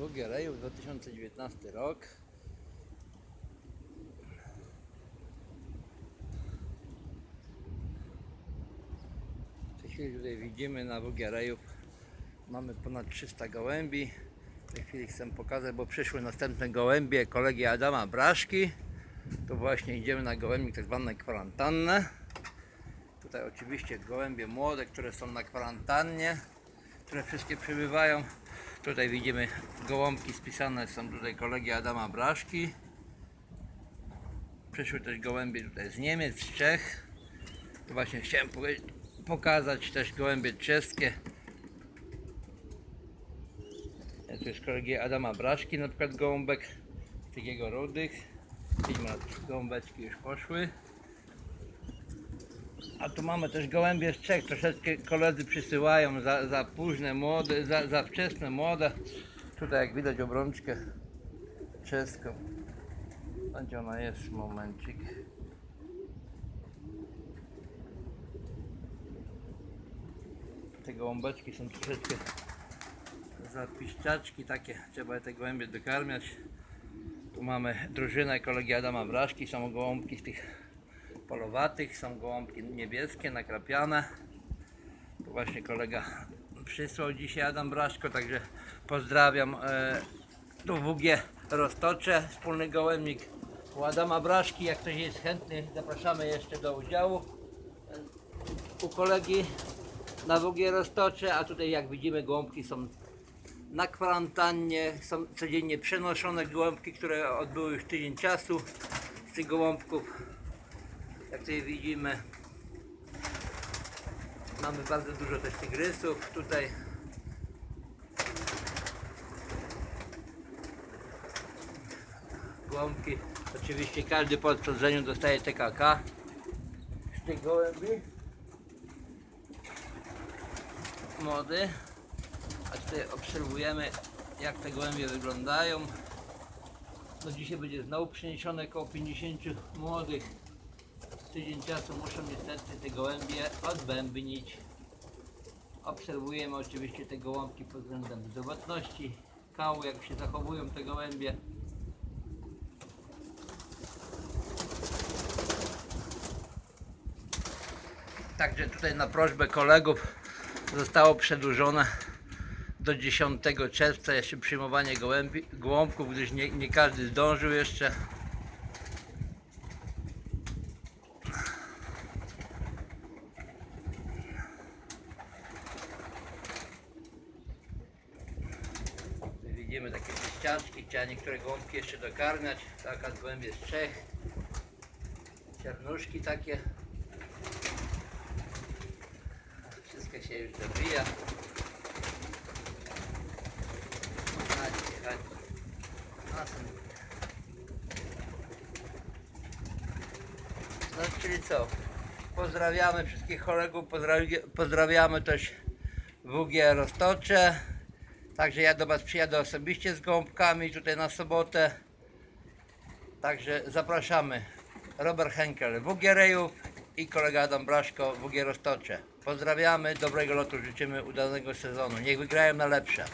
Drugi Rejów 2019 rok. W tej chwili tutaj widzimy na Wugie Rejów mamy ponad 300 gołębi. W tej chwili chcę pokazać, bo przyszły następne gołębie kolegi Adama Braszki. Tu właśnie idziemy na gołębnik tak zwane kwarantannę. Tutaj oczywiście gołębie młode, które są na kwarantannie, które wszystkie przybywają. Tutaj widzimy gołąbki spisane są tutaj kolegi Adama Braszki. Przyszły też gołębie tutaj z Niemiec, z Czech. Tu właśnie chciałem pokazać też gołębie czeskie. Tu jest kolegi Adama Braszki, na przykład gołąbek jego rudych. Widzimy, gołąbeczki już poszły. A tu mamy też gołębie z Czech, troszeczkę koledzy przysyłają za, za późne młode, za, za wczesne młode. Tutaj jak widać obrączkę czeską. Gdzie ona jest? Momencik. Te gołąbeczki są troszeczkę za piszczaczki takie, trzeba te gołębie dokarmiać. Tu mamy drużynę kolegi Adama Braszki, są gołąbki z tych polowatych, są gołąbki niebieskie, nakrapiane. Tu właśnie kolega przysłał dzisiaj Adam Braszko, także pozdrawiam. E, tu WG Roztocze, wspólny gołębnik u Adama Braszki. Jak ktoś jest chętny, zapraszamy jeszcze do udziału u kolegi na WG Roztocze, a tutaj jak widzimy gołąbki są na kwarantannie, są codziennie przenoszone gołąbki, które odbyły już tydzień czasu z tych gołąbków. Jak tutaj widzimy, mamy bardzo dużo też tygrysów tutaj. Gołąbki, oczywiście każdy po odprowadzeniu dostaje TKK z tych gołębi. Młody. A tutaj obserwujemy jak te gołębie wyglądają. No dzisiaj będzie znowu przeniesione około 50 młodych tydzień czasu muszą niestety te gołębie odbębnić. Obserwujemy oczywiście te gołąbki pod względem zdrowotności, kału, jak się zachowują te gołębie. Także tutaj na prośbę kolegów zostało przedłużone do 10 czerwca jeszcze przyjmowanie gołębi, gołąbków, gdyż nie, nie każdy zdążył jeszcze. Widzimy takie ścianki, trzeba niektóre gołąbki jeszcze dokarmiać. Taka z Czech. Czarnuszki takie. Wszystko się już dobija. No, czyli co? Pozdrawiamy wszystkich kolegów, pozdrawi- pozdrawiamy też WG Roztocze. Także ja do Was przyjadę osobiście z gąbkami tutaj na sobotę. Także zapraszamy. Robert Henkel, WG Rejów i kolega Adam Braszko, Roztocze. Pozdrawiamy, dobrego lotu życzymy, udanego sezonu. Niech wygrają na lepsze.